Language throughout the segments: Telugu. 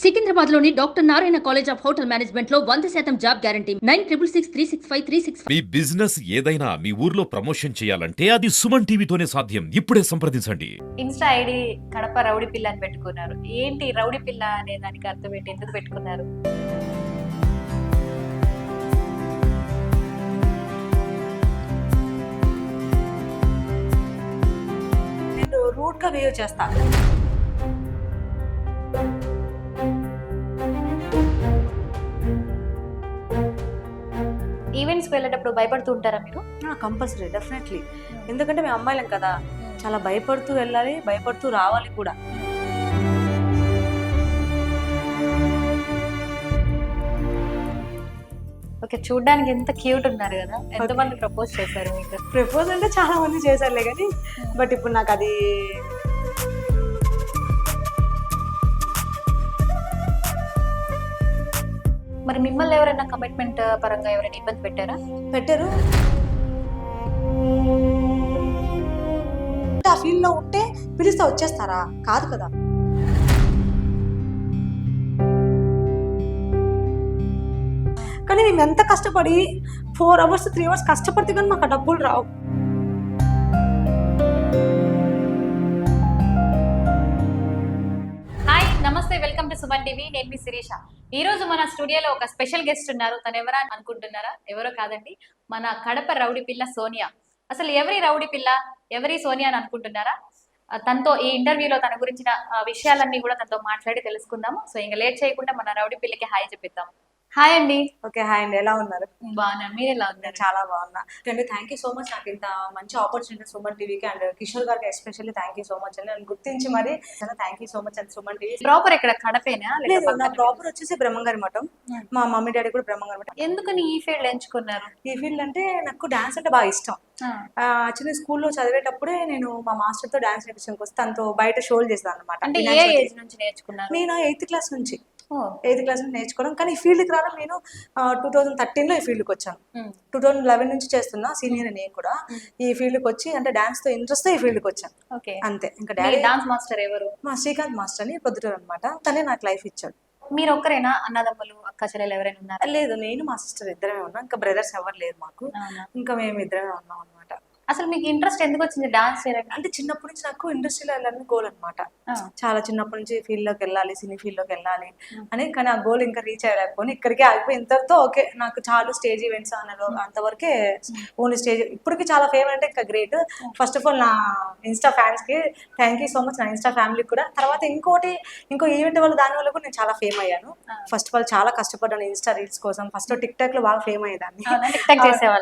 సికింద్రాబాద్లోని doctor Narayana college of hotel మేనేజ్మెంట్లో వంద శాతం job guarantee. Nine triple six three six five three six మీ బిజినెస్ ఏదైనా మీ ఊర్లో ప్రమోషన్ చేయాలంటే అది సుమన్ టీవీతోనే సాధ్యం. ఇప్పుడే సంప్రదించండి. ఇన్స్టా ఐడి కడప రౌడీ పిల్ల అని పెట్టుకున్నారు. ఏంటి రౌడీ పిల్ల అనే దానికి అర్థం ఏంటి? ఎందుకు పెట్టుకున్నారు? నేను రూట్గా బిహేవ్ చేస్తా. వెళ్ళేటప్పుడు భయపడుతూ ఉంటారా మీరు? Compulsory definitely. ఎందుకంటే మేము అమ్మాయిలం కదా. చాలా భయపడుతూ వెళ్ళాలి భయపడుతూ రావాలి కూడా. ఓకే చూడడానికి ఎంత క్యూట్ ఉన్నారు కదా. ఎంతమంది ప్రపోజ్ చేశారు మీకు? ప్రపోజ్ అంటే చాలా మంది చేశారులే కానీ బట్ ఇప్పుడు నాకు అది మరి మిమ్మల్ని ఎవరైనా కమిట్మెంట్ పరంగా ఎవరైనా ఇబ్బంది పెట్టారా? పెట్టరు. ఆ ఫీల్డ్లో ఉంటే పిలిస్తే వచ్చేస్తారా? కాదు కదా. కానీ మేము ఎంత కష్టపడి ఫోర్ అవర్స్ త్రీ అవర్స్ కష్టపడితే కానీ మాకు డబ్బులు రావు. వెల్కమ్ టు సుమన్ టీవీ నేను మీ శిరీష. ఈ రోజు మన స్టూడియోలో ఒక స్పెషల్ గెస్ట్ ఉన్నారు. తను ఎవరా అనుకుంటున్నారా? ఎవరో కాదండి. మన కడప రౌడీ పిల్ల సోనియా. అసలు ఎవరి రౌడీ పిల్ల ఎవరి సోనియా అని అనుకుంటున్నారా? తనతో ఈ ఇంటర్వ్యూలో తన గురించిన విషయాలన్నీ కూడా తనతో మాట్లాడి తెలుసుకుందాము. సో ఇంకా లేట్ చేయకుండా మన రౌడీ పిల్లకి హాయ్ చెప్పిద్దాము హాయ్ అండి. ఓకే హాయ్ అండి. ఎలా ఉన్నారు? బాగున్నా. మీరు ఎలా నేను ఉన్నారు చాలా బాగున్నా. అండి థ్యాంక్ యూ సో మచ్ నాకు ఇంత మంచి ఆపర్చునిటీ సుమన్ టీవీకి అండ్ కిషోర్ గారికి especially thank you so much అండి నన్ను గుర్తించి మరి చాలా థ్యాంక్ యూ సో మచ్ అండి సుమన్ టీవీ. ప్రాపర్ ఇక్కడ కడపేనా? లేదు నా ప్రాపర్ వచ్చేసి బ్రహ్మంగారి మఠం. Hmm. మా మమ్మీ డాడీ కూడా బ్రహ్మంగారి మఠం. ఎందుకని ఈ ఫీల్డ్ ఎంచుకున్నారు? ఈ ఫీల్డ్ అంటే నాకు డాన్స్ అంటే బాగా ఇష్టం. యాక్చువల్లీ స్కూల్లో చదివేటప్పుడే నేను మా మాస్టర్తో డాన్స్ నేర్పించడానికి వస్తే తనతో బయట షోలు చేస్తాను అనమాట అంటే ఏ ఏజ్ నుంచి నేర్చుకున్నారు? నేను ఎయిత్ క్లాస్ నుంచి. ఎయిత్ క్లాస్ నుంచి నేర్చుకోవడం. కానీ ఈ ఫీల్డ్కి రావడం నేను టూ థౌజండ్ థర్టీన్లో ఈ ఫీల్డ్కి వచ్చాను. టూ థౌజండ్ లెవెన్ నుంచి చేస్తున్నా సీనియర్ నేను కూడా. Hmm. ఈ ఫీల్డ్కి వచ్చి అంటే డాన్స్తో ఇంట్రెస్ట్తో ఈ ఫీల్డ్కి వచ్చాను. ఓకే. అంతే. ఇంకా డాడీ డాన్స్ మాస్టర్ ఎవరు? మా శ్రీకాంత్ మాస్టర్ అని ప్రొద్దుటూరు అనమాట తనే నాకు లైఫ్ ఇచ్చాడు. మీరు ఒక్కరేనా అన్నదమ్ములు అక్క చెల్లెలు ఎవరైనా ఉన్నారా? లేదు నేను మా సిస్టర్ ఇద్దరమే ఉన్నాం. ఇంకా బ్రదర్స్ ఎవరు లేరు మాకు? ఇంకా మేము ఇద్దరమే ఉన్నాం అసలు మీకు ఇంట్రెస్ట్ ఎందుకు వచ్చింది డాన్స్ చేయడానికి అంటే చిన్నప్పటి నుంచి నాకు ఇండస్ట్రీలో వెళ్ళాలని గోల్ అనమాట చాలా చిన్నప్పటి నుంచి ఫీల్డ్లోకి వెళ్ళాలి సినీ ఫీల్డ్లోకి వెళ్ళాలి. అని కానీ ఆ గోల్ ఇంకా రీచ్ అయ్యలేకపోయి ఇక్కడికే ఆగిపోయి ఇంతటితో ఓకే నాకు చాలు స్టేజ్ ఈవెంట్స్ అన్నలో అంతవరకే ఓన్లీ స్టేజ్ ఇప్పటికి చాలా ఫేమ్ అంటే ఇంకా గ్రేట్ ఫస్ట్ ఆఫ్ ఆల్ నా ఇన్స్టా ఫ్యాన్స్కి థ్యాంక్ యూ సో మచ్ నా ఇన్స్టా ఫ్యామిలీకి కూడా. తర్వాత ఇంకోటి ఇంకో ఈవెంట్ వల్ల దాని వల్ల కూడా నేను చాలా ఫేమ్ అయ్యాను. ఫస్ట్ ఆఫ్ ఆల్ చాలా కష్టపడ్డాను ఇన్స్టా రీల్స్ కోసం. ఫస్ట్ టిక్ టాక్లో బాగా ఫేమ్ అయ్యేదాన్ని.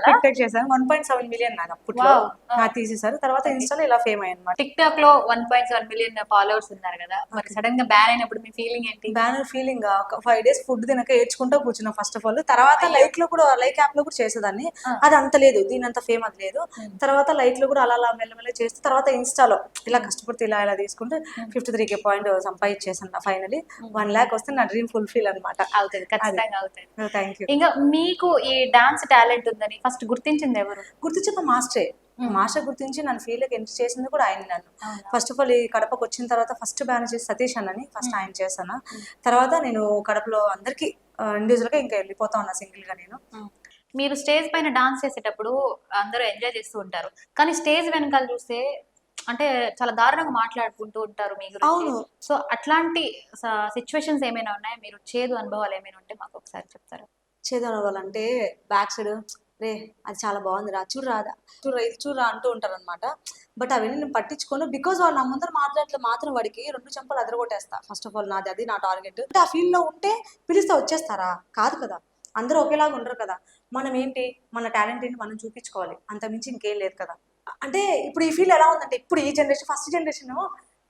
టిక్ టాక్ చేశాను వన్ పాయింట్ సెవెన్ మిలియన్ నాకు అప్పట్లో. తీసేశారు తర్వాత ఇన్స్టాలో ఇలా ఫేమ్ అయ్యాను అనమాట టిక్ టాక్లో one point seven million followers ఉన్నారు కదా. మరి సడన్గా బ్యాన్ అయినప్పుడు మీ ఫీలింగ్ ఏంటి? బ్యానర్ ఫీలింగ్ ఒక ఫైవ్ డేస్ ఫుడ్ తినక ఏడ్చుకుంటూ కూర్చున్నా ఫస్ట్ ఆఫ్ ఆల్ తర్వాత లైక్లో కూడా లైక్ యాప్లో కూడా చేసేదాన్ని. అది అంత లేదు. దీని అంత ఫేమ్ అది లేదు. Hmm. తర్వాత లైట్లో కూడా అలా అలా మెల్లమెల్ల చేస్తూ తర్వాత ఇన్స్టాలో ఇలా కష్టపడితే ఇలా ఇలా తీసుకుంటే Hmm. Fifty three K point సంపాదించేసాను ఫైనలీ వన్ ల్యాక్ వస్తే నా డ్రీమ్ ఫుల్ఫిల్ అనమాట అవుతుంది. ఖచ్చితంగా అవుతుంది. థ్యాంక్ యూ ఇంకా మీకు ఈ డాన్స్ టాలెంట్ ఉందని ఫస్ట్ గుర్తించింది ఎవరు? గుర్తించి మా మాస్టరే. Hmm. మాస్టర్ గుర్తించి నన్ను ఫీల్డ్కి ఎంటర్ చేసింది కూడా ఆయన నన్ను? ఫస్ట్ ఆఫ్ ఆల్ ఈ కడపకు వచ్చిన తర్వాత ఫస్ట్ బ్యానర్ చేసి సతీష్ అన్నని ఫస్ట్. ఆయన చేశాను. తర్వాత నేను కడపలో అందరికి ఇండివిజువల్గా ఇంకా వెళ్ళిపోతా ఉన్నా సింగిల్గా నేను మీరు స్టేజ్ పైన డాన్స్ చేసేటప్పుడు అందరూ ఎంజాయ్ చేస్తూ ఉంటారు. కానీ స్టేజ్ వెనకాల చూస్తే అంటే చాలా దారుణంగా మాట్లాడుకుంటూ ఉంటారు మీ గురించి. అవును. సో అట్లాంటి సిచ్యువేషన్స్ ఏమైనా ఉన్నాయా? మీరు చేదు అనుభవాలు ఏమైనా ఉంటే మాకు ఒకసారి చెప్తారా? చేద్దాం వాళ్ళంటే బ్యాక్ సైడ్ రే అది చాలా బాగుంది రా చూడు రాదా చూడరా ఇది చూడరా అంటూ ఉంటారు అనమాట బట్ అవన్నీ నేను పట్టించుకోను బికాజ్ వాళ్ళు నా ముందర మాట్లాడట్లే మాత్రం వాడికి రెండు చెంపలు అదరగొట్టేస్తా. ఫస్ట్ ఆఫ్ ఆల్ నాది అది నా టార్గెట్ ఆ ఫీల్డ్లో ఉంటే పిలిస్తే వచ్చేస్తారా? కాదు కదా. అందరూ ఒకేలాగా ఉండరు కదా. మనం ఏంటి? మన టాలెంట్ ఏంటి? మనం చూపించుకోవాలి. అంత మించి ఇంకేం లేదు కదా. అంటే ఇప్పుడు ఈ ఫీల్డ్ ఎలా ఉందంటే ఇప్పుడు ఈ జనరేషన్ ఫస్ట్ జనరేషన్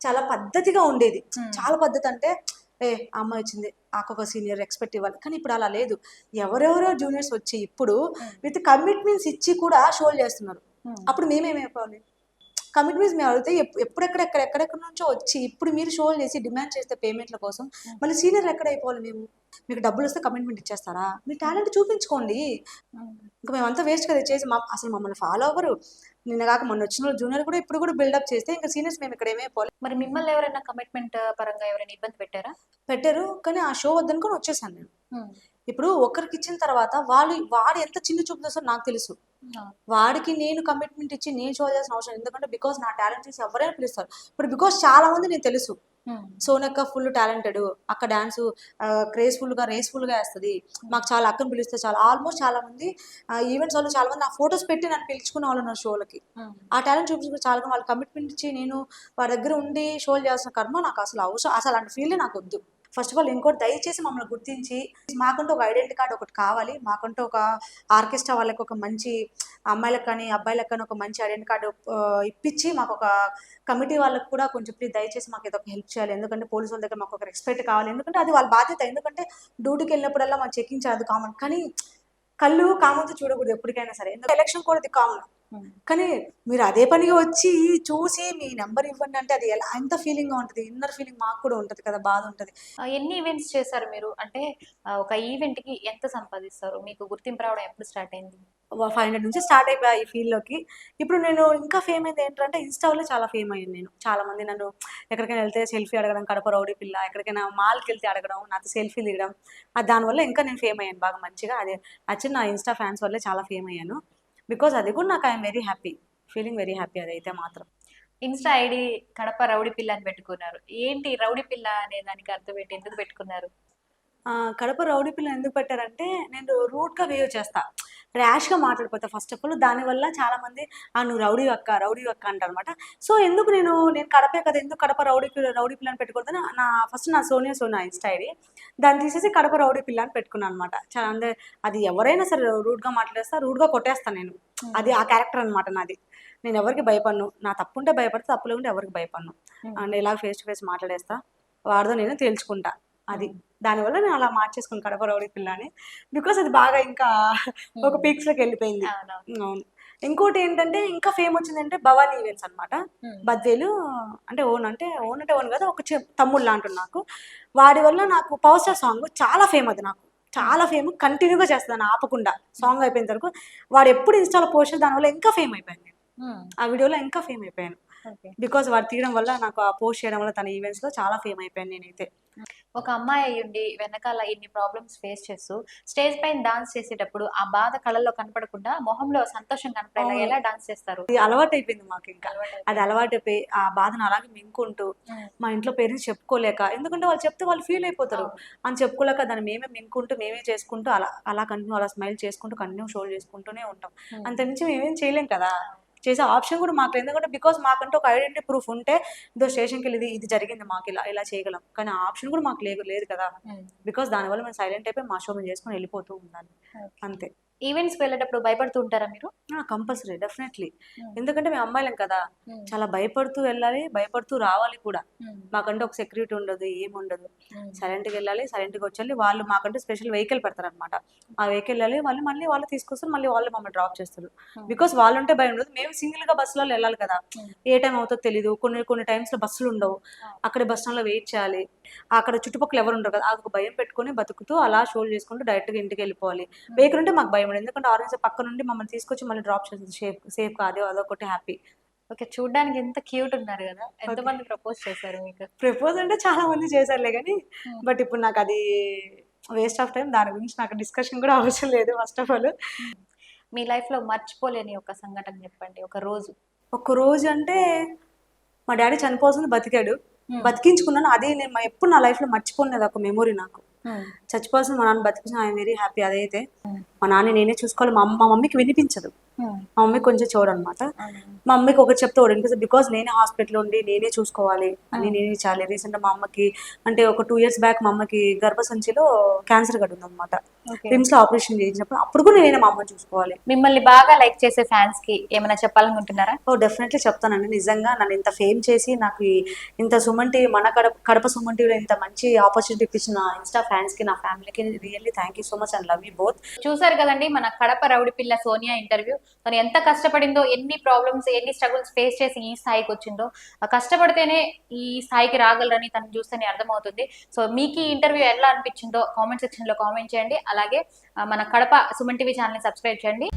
చాలా పద్ధతిగా ఉండేది. Hmm. చాలా పద్ధతి అంటే ఏ ఆ అమ్మాయి వచ్చింది ఆకొక సీనియర్ ఎక్స్పెక్ట్ ఇవ్వాలి. కానీ ఇప్పుడు అలా లేదు. ఎవరెవరో జూనియర్స్ వచ్చి ఇప్పుడు. విత్ కమిట్మెంట్స్ ఇచ్చి కూడా షోలు చేస్తున్నారు. అప్పుడు మేమేమైపోవాలి కమిట్మెంట్స్ మేము అడిగితే ఎప్- ఎప్పుడెక్కడెక్కడ ఎక్కడెక్కడ నుంచో వచ్చి ఇప్పుడు మీరు షోలు చేసి డిమాండ్ చేస్తే పేమెంట్ల కోసం మళ్ళీ సీనియర్ ఎక్కడ అయిపోవాలి మేము? మీకు డబ్బులు వస్తే కమిట్మెంట్ ఇచ్చేస్తారా? మీ టాలెంట్ చూపించుకోండి. ఇంకా మేమంతా వేస్ట్ కదా చేసి మా అసలు మమ్మల్ని ఫాలో అవ్వరు. నిన్న కాక మొన్న వచ్చిన జూనియర్ కూడా ఇప్పుడు కూడా బిల్డప్ చేస్తే ఇంకా సీనియర్స్ మేము ఇక్కడ ఏమైపోవాలి మరి మిమ్మల్ని ఎవరైనా కమిట్మెంట్ పరంగా ఎవరైనా ఇబ్బంది పెట్టారా? పెట్టారు. కానీ ఆ షో వద్దనుకొని వచ్చేసాను నేను. ఇప్పుడు ఒకరికి ఇచ్చిన తర్వాత వాళ్ళు వాడు ఎంత చిన్న చూపు నాకు తెలుసు. వాడికి నేను కమిట్మెంట్ ఇచ్చి నేను షో చేయాల్సిన అవసరం. ఎందుకంటే బికాస్ నా టాలెంట్ చూసి ఎవరైనా పిలుస్తారు. ఇప్పుడు బికాస్ చాలా మంది నేను తెలుసు. సోనక్క ఫుల్ టాలెంటెడ్ అక్క డాన్స్ క్రేజ్ఫుల్గా రేస్ఫుల్గా వేస్తుంది. మాకు చాలా అక్కను పిలిస్తే చాలా. ఆల్మోస్ట్ చాలా మంది ఈవెంట్స్ వాళ్ళు చాలా మంది నా ఫొటోస్ పెట్టి నన్ను పిలుచుకున్న వాళ్ళు ఉన్నారు షోలకి ఆ టాలెంట్ చూపించుకుని చాలా మంది వాళ్ళు కమిట్మెంట్ ఇచ్చి నేను వాడి దగ్గర ఉండి షోలు చేయాల్సిన కర్మ నాకు అసలు అవసరం అసలు అలాంటి ఫీల్డ్ నాకు వద్దు. ఫస్ట్ ఆఫ్ ఆల్ ఇంకోటి దయచేసి మమ్మల్ని గుర్తించి మాకంటూ ఒక ఐడెంటిటీ కార్డ్ ఒకటి కావాలి. మాకంటూ ఒక ఆర్కెస్ట్రా వాళ్ళకి ఒక మంచి అమ్మాయిలకు కానీ అబ్బాయిలకు కానీ ఒక మంచి ఐడెంటిటీ కార్డు ఇప్పించి మాకు ఒక కమిటీ వాళ్ళకి కూడా కొంచెం ప్లీజ్ దయచేసి మాకు ఏదో ఒక హెల్ప్ చేయాలి. ఎందుకంటే పోలీసు వాళ్ళ దగ్గర మాకు ఒక రెస్పెక్ట్ కావాలి. ఎందుకంటే అది వాళ్ళ బాధ్యత. ఎందుకంటే డ్యూటీకి వెళ్ళినప్పుడల్లా మనం చెక్ చేయదు కామన్ కానీ కళ్ళు కామన్తో చూడకూడదు ఎప్పటికైనా సరే. ఎందుకంటే ఎలక్షన్ కూడా అది కామన్ కానీ మీరు అదే పనిగా వచ్చి చూసి మీ నెంబర్ ఇవ్వండి అంటే అది ఎలా? ఎంత ఫీలింగ్గా ఉంటుంది? ఇన్నర్ ఫీలింగ్ మాకు కూడా ఉంటుంది కదా బాధ ఉంటుంది. ఎన్ని ఈవెంట్స్ చేశారు మీరు? అంటే ఒక ఈవెంట్కి ఎంత సంపాదిస్తారు? మీకు గుర్తింపు రావడం ఎప్పుడు స్టార్ట్ అయింది? ఫైవ్ హండ్రెడ్ నుంచి స్టార్ట్ అయిపోయా ఈ field లోకి ఇప్పుడు నేను ఇంకా ఫేమ్ అయింది ఏంటంటే ఇన్స్టాలో చాలా ఫేమ్ అయ్యాను నేను. చాలా మంది నన్ను ఎక్కడికైనా వెళ్తే సెల్ఫీ అడగడం కడప రౌడీ పిల్ల ఎక్కడికైనా మాల్కి వెళ్తే అడగడం నాతో సెల్ఫీ దిగడం దానివల్ల ఇంకా నేను ఫేమ్ అయ్యాను బాగా మంచిగా. అది యాక్చువల్లీ నా ఇన్స్టా ఫ్యాన్స్ వల్లే చాలా ఫేమ్ అయ్యాను. బికాజ్ అది కూడా నాకు I'm very happy feeling very happy అదైతే మాత్రం. ఇన్స్టా ఐడి కడప రౌడీ పిల్ల అని పెట్టుకున్నారు. ఏంటి రౌడీ పిల్ల అనే దానికి అర్థం ఏంటి? ఎందుకు పెట్టుకున్నారు? కడప రౌడీ పిల్ల ఎందుకు పెట్టారంటే నేను రూట్గా బిహేవ్ చేస్తా. ర్యాష్గా మాట్లాడిపోతా ఫస్ట్ ఆఫ్ ఆల్ దానివల్ల చాలా మంది ఆ నువ్వు రౌడీ అక్క రౌడీ అక్క అంటారు అనమాట సో ఎందుకు నేను నేను కడపే కదా ఎందుకు కడప రౌడీ పిల్ల రౌడీ పిల్ల అని పెట్టుకోవద్దని నా ఫస్ట్ నా సోనియా సోనా ఇన్స్టా ఐడి. దాన్ని తీసేసి కడప రౌడీ పిల్ల అని పెట్టుకున్నాను అనమాట చాలా అంటే అది ఎవరైనా సరే రూడ్గా మాట్లాడేస్తా రూడ్గా కొట్టేస్తాను నేను. అది ఆ క్యారెక్టర్ అనమాట నాది. నేను ఎవరికి భయపడను. నా తప్పు ఉంటే భయపడితే తప్పులు ఉంటే ఎవరికి భయపడను. అండ్ ఇలా ఫేస్ టు ఫేస్ మాట్లాడేస్తా వాడితో నేను తేల్చుకుంటా. అది. దానివల్ల నేను అలా మార్చేసుకుని కడప రౌడీ పిల్ల అని బికాస్ అది బాగా ఇంకా ఒక పీక్స్లోకి వెళ్ళిపోయింది. అవును. ఇంకోటి ఏంటంటే ఇంకా ఫేమ్ వచ్చిందంటే భవానీ ఈవెంట్స్ అనమాట. బద్వేలు అంటే ఓన్ అంటే ఓన్ అంటే ఓన్ కదా ఒక చి- తమ్ముడు లాంటి నాకు. వాడి వల్ల నాకు పవర్ స్టార్ సాంగ్ చాలా ఫేమ్ అది నాకు. చాలా ఫేమ్ కంటిన్యూగా చేస్తాను ఆపకుండా. సాంగ్ అయిపోయిన వరకు వాడు ఎప్పుడు ఇన్స్టాలో పోస్ట్ దానివల్ల ఇంకా ఫేమ్ అయిపోయింది. ఉమ్. ఆ వీడియోలో ఇంకా ఫేమ్ అయిపోయాను. బికాస్ వాడు తీయడం వల్ల నాకు ఆ పోస్ట్ చేయడం వల్ల తన ఈవెంట్స్లో చాలా ఫేమ్ అయిపోయాను నేనైతే. ఒక అమ్మాయి అయ్యుండి వెనకాల ఇన్ని ప్రాబ్లమ్స్ ఫేస్ చేస్తూ స్టేజ్ పైన డాన్స్ చేసేటప్పుడు ఆ బాధ కళ్ళల్లో కనపడకుండా మొహంలో సంతోషం కనపడేలా. ఎలా డాన్స్ చేస్తారు? అది అలవాటు అయిపోయింది మాకు ఇంకా. అది అలవాటు అయిపోయి ఆ బాధను అలాగే మింగుకుంటూ. మా ఇంట్లో పేరెంట్స్ చెప్పుకోలేక ఎందుకంటే వాళ్ళు చెప్తే వాళ్ళు ఫీల్ అయిపోతారు. అని చెప్పుకోలేక దాన్ని మేమే మింగుకుంటూ మేమే చేసుకుంటూ అలా అలా కంటిన్యూ అలా స్మైల్ చేసుకుంటూ కంటిన్యూ షోలు చేసుకుంటూనే ఉంటాం. అంత మించి మేమేం చేయలేం కదా. చేసే ఆప్షన్ కూడా మాకు. ఎందుకంటే బికాస్ మాకంటే ఒక ఐడెంటిటీ ప్రూఫ్ ఉంటే ఇదో స్టేషన్కి వెళ్ళి ఇది ఇది జరిగింది మాకు ఇలా ఇలా చేయగలం కానీ ఆ ఆప్షన్ కూడా మాకు లేదు లేదు కదా ఉమ్. బికాస్ దానివల్ల మేము సైలెంట్ అయిపోయి మా షో మేము చేసుకొని వెళ్ళిపోతూ ఉండాలి. అంతే ఈవెంట్స్ వెళ్ళేటప్పుడు భయపడుతూ ఉంటారా మీరు? Compulsory definitely. ఎందుకంటే మేము అమ్మాయిలం కదా. చాలా భయపడుతూ వెళ్ళాలి భయపడుతూ రావాలి కూడా. మాకంటే ఒక సెక్యూరిటీ ఉండదు ఏం ఉండదు ఉమ్. సైలెంట్గా వెళ్ళాలి సైలెంట్గా వచ్చేయాలి. వాళ్ళు మాకంటే స్పెషల్ వెహికల్ పెడతారు అనమాట ఆ వెహికల్ వెళ్ళాలి వాళ్ళు మళ్ళీ వాళ్ళు తీసుకొస్తారు మళ్ళీ వాళ్ళు మమ్మల్ని డ్రాప్ చేస్తారు. బికాస్ వాళ్ళు ఉంటే భయం ఉండదు. మేము సింగిల్గా బస్సులో వెళ్ళాలి కదా. ఏ టైం అవుతుందో తెలియదు కొన్ని కొన్ని టైమ్స్లో బస్సులు ఉండవు. అక్కడ బస్ స్టాండ్లో వెయిట్ చేయాలి. అక్కడ చుట్టుపక్కల ఎవరు ఉండరు కదా అదొక భయం పెట్టుకొని బతుకుతూ అలా షోలు చేసుకుంటూ డైరెక్ట్గా ఇంటికి వెళ్ళిపోవాలి. వెహికల్ ఉంటే మాకు భయం ఉండదు ఎందుకంటే ఆరెంజ్ పక్క నుండి మమ్మల్ని తీసుకొచ్చి మళ్ళీ డ్రాప్ చేస్తుంది సేఫ్ సేఫ్ కాదు అదొకటి హ్యాపీ ఓకే చూడడానికి ఎంత క్యూట్ ఉన్నారు కదా. ఎంత మంది ప్రపోజ్ చేశారు మీకు? ప్రపోజ్ అంటే చాలా మంది చేశారులే కానీ Hmm. బట్ ఇప్పుడు నాకు అది వేస్ట్ ఆఫ్ టైం దాని గురించి నాకు డిస్కషన్ కూడా అవసరం లేదు ఫస్ట్ ఆఫ్ ఆల్ మీ లైఫ్లో మర్చిపోలేని ఒక సంఘటన చెప్పండి ఒక రోజు. ఒక రోజు అంటే మా డాడీ చనిపోతుంది బతికాడు. Hmm. బతికించుకున్నాను. అదే నేను ఎప్పుడు నా లైఫ్లో మర్చిపోలేదు ఒక మెమొరీ నాకు. చచ్చిపోవాల్సిన మా నాన్న బతికిన ఐఎమ్ వెరీ హ్యాపీ అదైతే. మా నాన్న నేనే చూసుకోవాలి. మా అమ్మ మా మమ్మీకి వినిపించదు. మా మమ్మీ కొంచెం చూడు అనమాట మా మమ్మీకి ఒకటి చెప్తే ఒకటి బికాస్ నేనే హాస్పిటల్ ఉండి నేనే చూసుకోవాలి. అని నేనే చాలి రీసెంట్ మా అమ్మకి అంటే ఒక టూ ఇయర్స్ బ్యాక్ మా అమ్మకి గర్భసంచిలో క్యాన్సర్ ఉందన్నమాట Okay. రిమ్స్లో ఆపరేషన్ చేసినప్పుడు అప్పుడు కూడా నేనే మా అమ్మని చూసుకోవాలి. మిమ్మల్ని బాగా లైక్ చేసే ఫ్యాన్స్కి ఏమైనా చెప్పాలనుకుంటున్నారా? ఓ డెఫినెట్లీ చెప్తానండి. నిజంగా నన్ను ఇంత ఫేమ్ చేసి నాకు ఇంత సుమన్ టీవీ మన కడప కడప సుమన్ టీవీలో ఇంత మంచి ఆపర్చునిటీ ఇప్పించిన ఇన్స్టా ఫ్యాన్స్కి నా ఫ్యామిలీకి really thank you so much and love you both. చూసారు కదండి మన కడప రౌడి పిల్ల సోనియా ఇంటర్వ్యూ. తను ఎంత కష్టపడిందో ఎన్ని ప్రాబ్లమ్స్ ఎన్ని స్ట్రగుల్స్ ఫేస్ చేసి ఈ స్థాయికి వచ్చిందో కష్టపడితేనే ఈ స్థాయికి రాగలరని తను చూస్తేనే అర్థమవుతుంది. సో మీకు ఈ ఇంటర్వ్యూ ఎలా అనిపించిందో కామెంట్ సెక్షన్లో కామెంట్ చేయండి. అలాగే మన Kadapa Suman TV channel subscribe చేయండి.